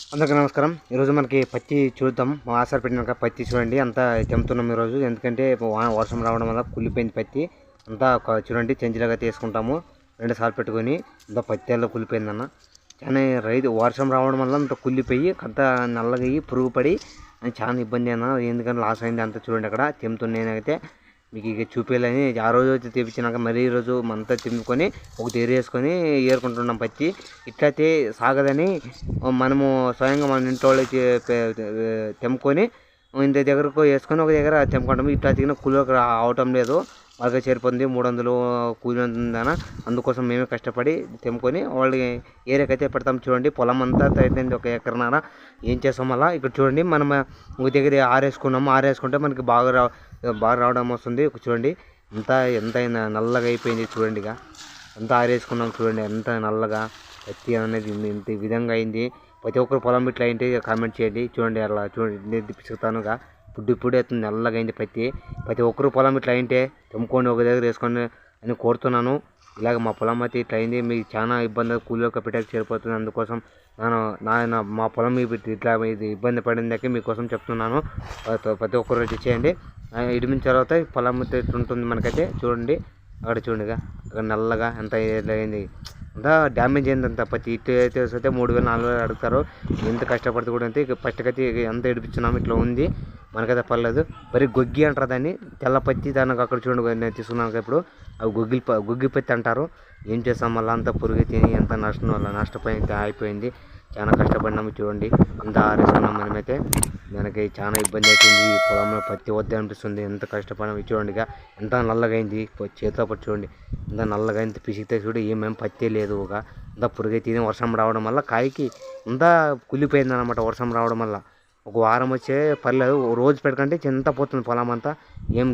అందరికీ నమస్కారం. ఈరోజు మనకి పత్తి చూద్దాం. మా ఆసారి పెట్టినాక పత్తి చూడండి. అంతా తెంపుతున్నాం ఈరోజు ఎందుకంటే వా- వర్షం రావడం వల్ల కుళ్ళిపోయింది పత్తి. అంతా ఒక చూడండి చెంచులాగా తీసుకుంటాము. రెండు సార్లు పెట్టుకొని అంతా పత్తి అలా కుళ్ళిపోయిందన్న కానీ రైతు వర్షం రావడం వల్ల అంత కుళ్ళిపోయి అంత నల్లగా పురుగు పడి చాలా ఇబ్బంది అన్న. ఎందుకంటే లాస్ అయింది అంతా చూడండి అక్కడ. తెంపుతున్నానైతే మీకు ఇక చూపించాలని ఆ రోజు వచ్చి తెప్పించినాక మరీ ఈరోజు రోజు అంతా తిమ్ముకొని ఒక తీరు వేసుకొని ఏరుకుంటున్నాం పత్తి ఇట్లయితే సాగదని మనము స్వయంగా మన ఇంట్లో వాళ్ళకి తెమ్ముకొని ఇంత దగ్గరకు వేసుకొని ఒక దగ్గర తెమ్ముకుంటాము ఇట్లా తిగిన కూలోకి అవటం లేదు. బాగా చేరిపోతుంది మూడు వందలు కూలి ఉందన అందుకోసం మేమే కష్టపడి తెమ్ముకొని వాళ్ళకి ఏరియాకైతే పెడతాం. చూడండి పొలం అంతా అయిపోయింది ఒక ఎకరన్నర ఏం చేస్తాం అలా ఇక్కడ చూడండి మనం ఒక దగ్గర ఆరేసుకున్నాము. ఆరేసుకుంటే మనకి బాగా బాగా రావడం వస్తుంది. చూడండి ఎంత ఎంత అయినా నల్లగా అయిపోయింది చూడండి ఇక. ఎంత ఆరేసుకున్నాం చూడండి ఎంత నల్లగా పత్తి అనేది ఇంత- విధంగా అయింది. ప్రతి ఒక్కరు పొలం ఇట్లా అయింటే కామెంట్ చేయండి. చూడండి అలా చూడండి పిసుకుతానుగా ఇప్పుడు ఇప్పుడు అవుతుంది నల్లగా అయింది పత్తి ప్రతి ఒక్కరు పొలం ఇట్లా అయింటే తమ్ముకోండి ఒక దగ్గర వేసుకొని అని కోరుతున్నాను. ఇలాగ మా పొలం అయితే ఇట్లా అయింది. మీకు చాలా ఇబ్బంది కూలీలోకి పెట్టాక చేరిపోతుంది. అందుకోసం నేను నా మా పొలం ఇట్లా ఇది ఇబ్బంది పడిందాక మీకోసం చెప్తున్నాను. ప్రతి- ఒక్కరు చేయండి. ఇడిమిన తర్వాత పొలం అయితే ఉంటుంది మనకైతే. చూడండి అక్కడ చూడండిగా అక్కడ నల్లగా ఎంత అయింది. అంతా డ్యామేజ్ అయింది అంత. పత్తి ఇటు అయితే వస్తే మూడు వేలు నాలుగు వేలు అడుగుతారు. ఎంత కష్టపడితే కూడా అంతే. ఫస్ట్కి అయితే ఎంత ఇడిపించున్నాము ఇట్లా ఉంది. మనకైతే పర్లేదు. మరి గొగ్గి అంటారు దాన్ని. తెల్ల పత్తి దానికి అక్కడ చూడండి నేను తీసుకున్నాను ఇప్పుడు. అవి గొగ్గిలి ప- గొగ్గి పత్తి అంటారు. ఏం చేస్తాం మళ్ళీ అంతా పురుగు తిని ఎంత నష్టం వల్ల నష్టపోయింది అయిపోయింది చాలా కష్టపడినాము చూడండి. అంత ఆరేసుకున్నాం మనమైతే. మనకి చాలా ఇబ్బంది అవుతుంది ఈ పొలంలో పత్తి వద్ద అనిపిస్తుంది. ఎంత కష్టపడి చూడండి ఇక. ఎంత నల్లగైంది. చేతిలో పట్టి చూడండి. ఎంత నల్లగా అయింది పిసికితే చూడు ఏమేమి పత్తి లేదు ఒక. ఇంత పురుగైతే వర్షం రావడం వల్ల కాయకి అంతా కుళ్ళిపోయింది అనమాట వర్షం రావడం వల్ల. ఒక వారం వచ్చే పర్లేదు. ఓ రోజు పెట్టుకుంటే చింత పోతుంది పొలం అంతా. ఏం